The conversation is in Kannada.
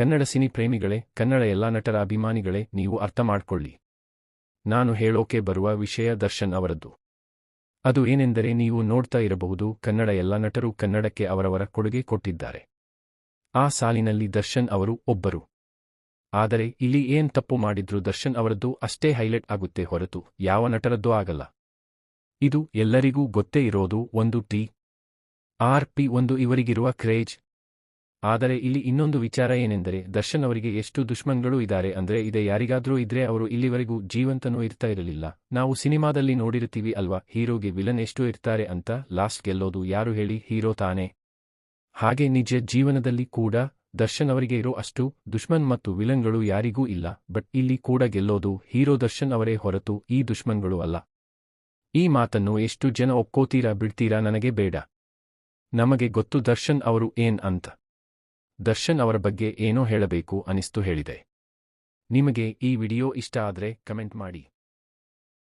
ಕನ್ನಡ ಸಿನಿ ಪ್ರೇಮಿಗಳೇ, ಕನ್ನಡ ಎಲ್ಲ ನಟರ ಅಭಿಮಾನಿಗಳೇ, ನೀವು ಅರ್ಥ ಮಾಡ್ಕೊಳ್ಳಿ ನಾನು ಹೇಳೋಕೆ ಬರುವ ವಿಷಯ ದರ್ಶನ್ ಅವರದ್ದು. ಅದು ಏನೆಂದರೆ ನೀವು ನೋಡ್ತಾ ಇರಬಹುದು, ಕನ್ನಡ ಎಲ್ಲ ನಟರು ಕನ್ನಡಕ್ಕೆ ಅವರವರ ಕೊಡುಗೆ ಕೊಟ್ಟಿದ್ದಾರೆ. ಆ ಸಾಲಿನಲ್ಲಿ ದರ್ಶನ್ ಅವರು ಒಬ್ಬರು. ಆದರೆ ಇಲ್ಲಿ ಏನ್ ತಪ್ಪು ಮಾಡಿದ್ರು ದರ್ಶನ್ ಅವರದ್ದು ಅಷ್ಟೇ ಹೈಲೈಟ್ ಆಗುತ್ತೆ ಹೊರತು ಯಾವ ನಟರದ್ದೂ ಆಗಲ್ಲ. ಇದು ಎಲ್ಲರಿಗೂ ಗೊತ್ತೇ ಇರೋದು ಒಂದು ಟಿ. ಆರ್ ಪಿ ಒಂದು ಇವರಿಗಿರುವ ಕ್ರೇಜ್. ಆದರೆ ಇಲ್ಲಿ ಇನ್ನೊಂದು ವಿಚಾರ ಏನೆಂದರೆ ದರ್ಶನ್ ಅವರಿಗೆ ಎಷ್ಟು ದುಶ್ಮನ್ಗಳು ಇದ್ದಾರೆ ಅಂದ್ರೆ, ಇದೆ ಯಾರಿಗಾದ್ರೂ ಇದ್ರೆ ಅವರು ಇಲ್ಲಿವರೆಗೂ ಜೀವಂತನೂ ಇರ್ತಾ ಇರಲಿಲ್ಲ. ನಾವು ಸಿನಿಮಾದಲ್ಲಿ ನೋಡಿರ್ತೀವಿ ಅಲ್ವಾ, ಹೀರೋಗೆ ವಿಲನ್ ಎಷ್ಟು ಇರ್ತಾರೆ ಅಂತ, ಲಾಸ್ಟ್ ಗೆಲ್ಲೋದು ಯಾರು ಹೇಳಿ, ಹೀರೋ ತಾನೇ. ಹಾಗೆ ನಿಜ ಜೀವನದಲ್ಲಿ ಕೂಡ ದರ್ಶನ್ ಅವರಿಗೆ ಇರೋ ಅಷ್ಟು ದುಶ್ಮನ್ ಮತ್ತು ವಿಲನ್ಗಳು ಯಾರಿಗೂ ಇಲ್ಲ, ಬಟ್ ಇಲ್ಲಿ ಕೂಡ ಗೆಲ್ಲೋದು ಹೀರೋ ದರ್ಶನ್ ಅವರೇ ಹೊರತು ಈ ದುಶ್ಮನ್ಗಳು ಅಲ್ಲ. ಈ ಮಾತನ್ನು ಎಷ್ಟು ಜನ ಒಪ್ಕೋತೀರಾ ಬಿಡ್ತೀರಾ ನನಗೆ ಬೇಡ. ನಮಗೆ ಗೊತ್ತು ದರ್ಶನ್ ಅವರು ಏನ್ ಅಂತ. ದರ್ಶನ್ ಅವರ ಬಗ್ಗೆ ಏನೋ ಹೇಳಬೇಕು ಅನಿಸ್ತು ಹೇಳಿದೆ. ನಿಮಗೆ ಈ ವಿಡಿಯೋ ಇಷ್ಟ ಆದರೆ ಕಮೆಂಟ್ ಮಾಡಿ.